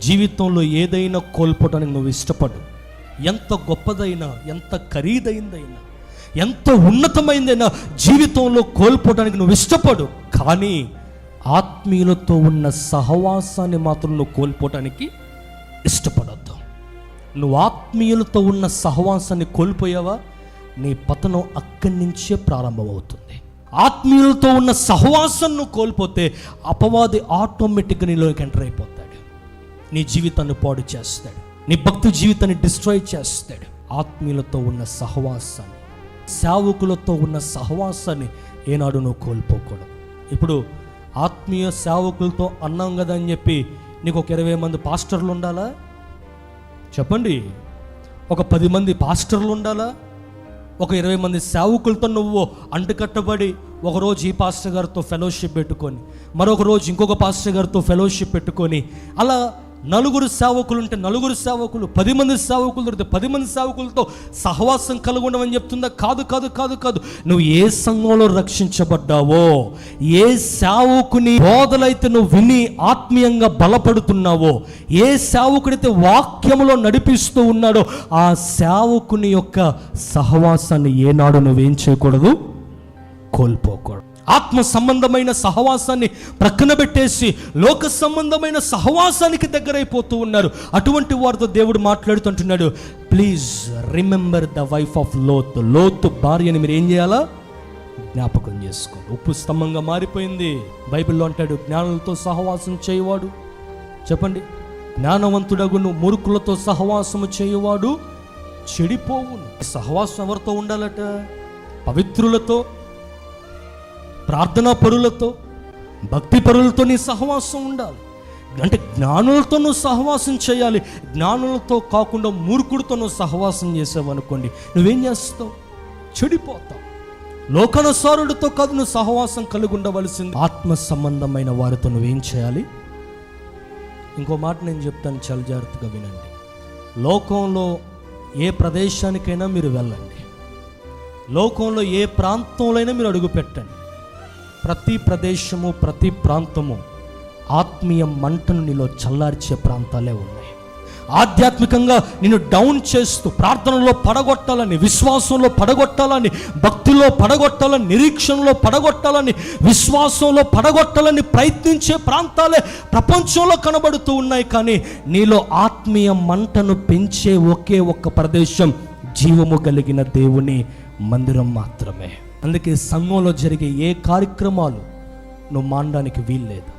జీవితంలో ఏదైనా కోల్పోవటానికి నువ్వు ఇష్టపడు. ఎంత గొప్పదైనా ఎంత ఖరీదైందైనా ఎంత ఉన్నతమైందైనా జీవితంలో కోల్పోవడానికి నువ్వు ఇష్టపడు. కానీ ఆత్మీయులతో ఉన్న సహవాసాన్ని మాత్రం నువ్వు కోల్పోవటానికి ఇష్టపడద్దు. నువ్వు ఆత్మీయులతో ఉన్న సహవాసాన్ని కోల్పోయావా? నీ పతనం అక్కడి నుంచే ప్రారంభమవుతుంది. ఆత్మీయులతో ఉన్న సహవాసం నువ్వు కోల్పోతే అపవాది ఆటోమేటిక్గా నీలోకి ఎంటర్ అయిపోతుంది. నీ జీవితాన్ని పాడు చేస్తాడు. నీ భక్తి జీవితాన్ని డిస్ట్రాయ్ చేస్తాడు. ఆత్మీయులతో ఉన్న సహవాసాన్ని సేవకులతో ఉన్న సహవాసాన్ని ఏనాడు నువ్వు కోల్పోకూడదు. ఇప్పుడు ఆత్మీయ సేవకులతో అన్నాం కదా అని చెప్పి నీకు ఒక ఇరవై మంది పాస్టర్లు ఉండాలా? చెప్పండి. ఒక పది మంది పాస్టర్లు ఉండాలా? ఒక ఇరవై మంది సేవకులతో నువ్వు అంటుకట్టబడి ఒకరోజు ఈ పాస్టర్ గారితో ఫెలోషిప్ పెట్టుకొని మరొక రోజు ఇంకొక పాస్టర్ గారితో ఫెలోషిప్ పెట్టుకొని అలా నలుగురు సేవకులు ఉంటే నలుగురు సేవకులు పది మంది సేవకులు దొరికితే పది మంది సేవకులతో సహవాసం కలుగుండమని చెప్తుందా? కాదు కాదు కాదు కాదు. నువ్వు ఏ సంఘంలో రక్షించబడ్డావో ఏ సేవకుని బోధలైతే నువ్వు విని ఆత్మీయంగా బలపడుతున్నావో ఏ సేవకుడైతే వాక్యములో నడిపిస్తూ ఉన్నాడో ఆ సేవకుని యొక్క సహవాసాన్ని ఏనాడు నువ్వేం చేయకూడదు? కోల్పోకూడదు. ఆత్మ సంబంధమైన సహవాసాన్ని ప్రక్కన పెట్టేసి లోక సంబంధమైన సహవాసానికి దగ్గరైపోతూ ఉన్నారు. అటువంటి వారితో దేవుడు మాట్లాడుతుంటున్నాడు. Please remember the wife of Lot Lot భార్యని మీరు ఏం చేయాలా? జ్ఞాపకం చేసుకోండి ఉప్పు స్తంభంగా మారిపోయింది. బైబిల్లో అంటాడు జ్ఞానులతో సహవాసం చేయవాడు. చెప్పండి. జ్ఞానవంతుడగును మురుకులతో సహవాసము చేయవాడు చెడిపోవును. సహవాసం ఎవరితో ఉండాలట? పవిత్రులతో ప్రార్థనా పరులతో భక్తి పరులతో నీ సహవాసం ఉండాలి. అంటే జ్ఞానులతో నువ్వు సహవాసం చేయాలి. జ్ఞానులతో కాకుండా మూర్ఖుడితో నువ్వు సహవాసం చేసావు అనుకోండి నువ్వేం చేస్తావు? చెడిపోతావు. లోకనుసారుడితో కాదు నువ్వు సహవాసం కలిగి ఉండవలసింది. ఆత్మ సంబంధమైన వారితో నువ్వేం చేయాలి? ఇంకో మాట నేను చెప్తాను చాలా జాగ్రత్తగా వినండి. లోకంలో ఏ ప్రదేశానికైనా మీరు వెళ్ళండి. లోకంలో ఏ ప్రాంతంలో మీరు అడుగు పెట్టండి ప్రతి ప్రదేశము ప్రతి ప్రాంతము ఆత్మీయ మంటను నీలో చల్లార్చే ప్రాంతాలే ఉన్నాయి. ఆధ్యాత్మికంగా నిన్ను డౌన్ చేస్తూ ప్రార్థనలో పడగొట్టాలని విశ్వాసంలో పడగొట్టాలని భక్తిలో పడగొట్టాలని నిరీక్షణలో పడగొట్టాలని విశ్వాసంలో పడగొట్టాలని ప్రయత్నించే ప్రాంతాలే ప్రపంచంలో కనబడుతూ ఉన్నాయి. కానీ నీలో ఆత్మీయ మంటను పెంచే ఒకే ఒక్క ప్రదేశం జీవము కలిగిన దేవుని మందిరం మాత్రమే. అందుకే సంఘంలో జరిగే ఏ కార్యక్రమాలు నువ్వు మానడానికి వీల్లేదు.